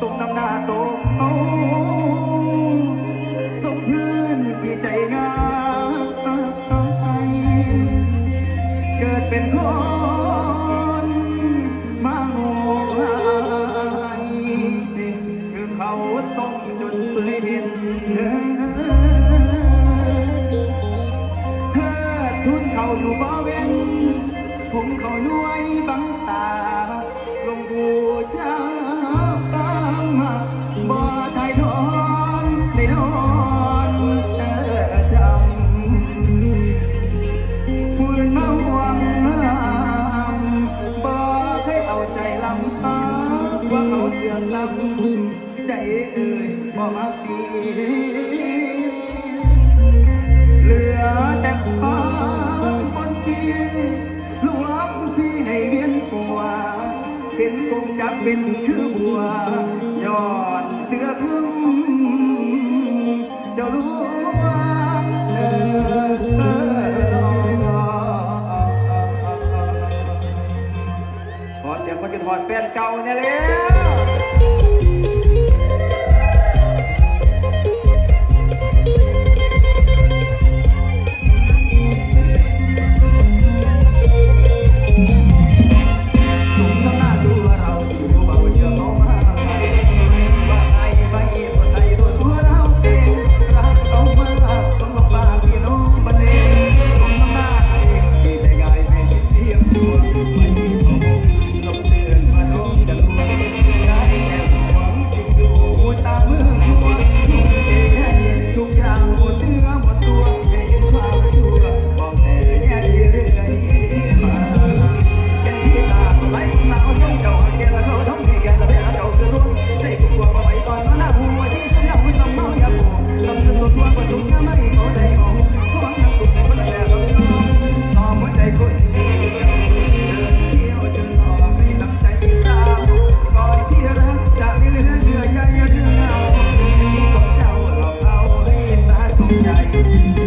สมน้ำหน้ตสมพื้นที่ใจงามเกิดเป็นคนมาโง่คือเขาต้มจนเปื่เป็นเเธอทุนเขาอยู่บ่ เขาเสื่อมลำใจเอ่ยบ่มักดีเหลือแต่ความบนปีลูกล้อมพี่ให้เวียนปัว เป็นกงจัเป็นคือบัวยอดเสื้อพึ่งเจ้าลูกเออขอเสียงคนกินหอดแฟนเก่าเนี่ยแล้ว เนื้อหมดตัว Thank you.